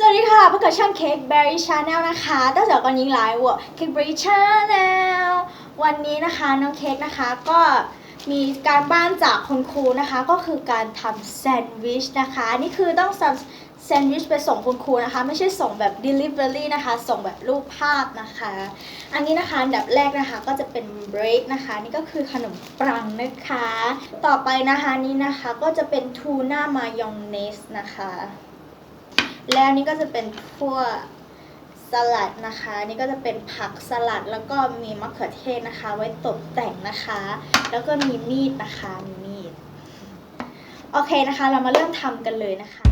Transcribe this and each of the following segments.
สวัสดีค่ะพบกับช่อง Cake Berry Channel นะคะตั้งแต่ก่อนยิงไลฟ์ว Cake Berry Channel วันนี้นะคะน้องเค้กนะคะก็มีการบ้านจากคุณครูนะคะ ก็คือการทำแซนด์วิชนะคะอันนี่คือต้องแซนด์วิชไปส่งคุณครูนะคะ ไม่ใช่ส่งแบบ Delivery นะคะ ส่งแบบรูปภาพนะคะ อันนี้นะคะอันดับแรกนะคะก็จะเป็น break นะคะ นี่ก็คือขนมปังนะคะ ต่อไปนะคะนี่นะคะก็จะเป็นทูน่ามายองเนสนะคะ แล้วนี่ก็จะเป็นพวกสลัดนะคะ นี่ก็จะเป็นผักสลัดแล้วก็มีมะเขือเทศนะคะ ไว้ตกแต่งนะคะ แล้วก็มีมีดนะคะมีมีด โอเคนะคะ เรามาเริ่มทำกันเลยนะคะ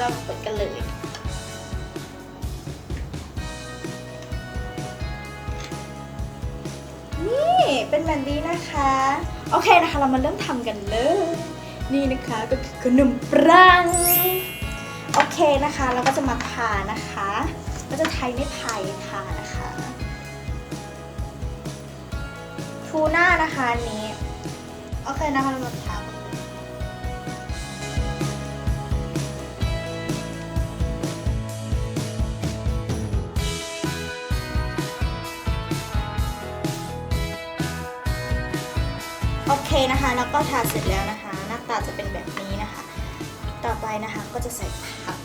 เราเปิดกันเลยนี่เป็นแบบนี้นะคะ โอเคนะคะ เรามาเริ่มทำกันเลย นี่นะคะก็คือขนมปังโอเคนะคะ เราก็จะมาทานะคะ ก็จะใช้ไม้ไผ่ทานะคะทูน่านะคะนี้ โอเคนะคะเรามาทำ เคนะคะ แล้วก็ทาเสร็จแล้วนะคะ หน้าตาจะเป็นแบบนี้นะคะ ต่อไปนะคะก็จะใส่ผัก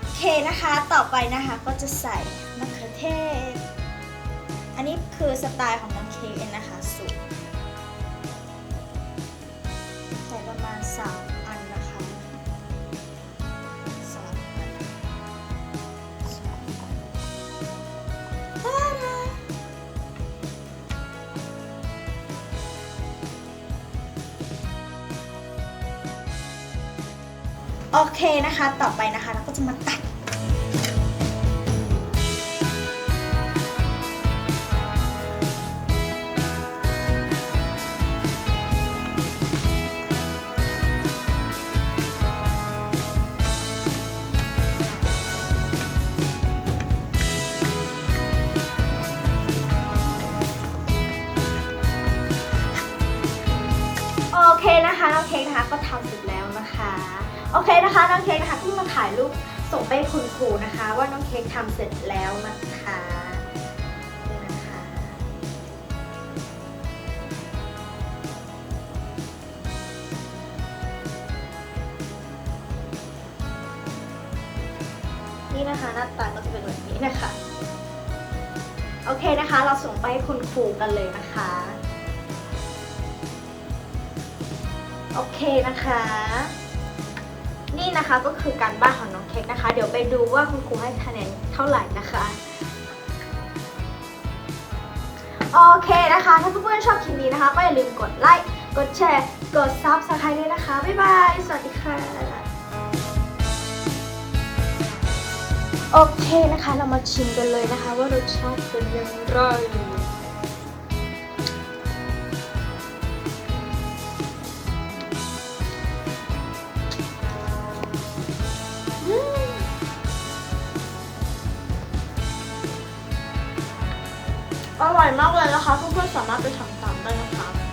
โอเคนะคะ ต่อไปนะคะก็จะใส่มะเขือเทศ อันนี้คือสไตล์ของน้องเค้กเองนะคะสูตร โอเคนะคะ ต่อไปนะคะเราก็จะมาตัดโอเคนะคะน้องเค้กนะคะก็ทำเสร็จแล้ว โอเคนะคะน้องเค้กนะคะก็มาถ่ายรูปส่งไปคุณครูนะคะ ว่าน้องเค้กทำเสร็จแล้วนะคะนี่นะคะ นี่นะคะหน้าตาก็จะเป็นแบบนี้นะคะ โอเคนะคะ เราส่งไปให้คุณครูกันเลยนะคะ โอเคนะคะ นี่นะคะก็คือการบ้านของน้องเค้กนะคะ เดี๋ยวไปดูว่าคุณครูให้คะแนนเท่าไหร่นะคะ โอเคนะคะ ถ้าเพื่อนๆชอบคลิปนี้นะคะ ก็อย่าลืมกดไลค์ กดแชร์ กดซับสไครต์ด้วยนะคะ บ๊ายบาย สวัสดีค่ะ โอเคนะคะ เรามาชิมกันเลยนะคะ ว่ารสชาติเป็นยังไง อร่อยมากเลยนะคะเพื่อนๆสามารถไปทำตามได้นะคะ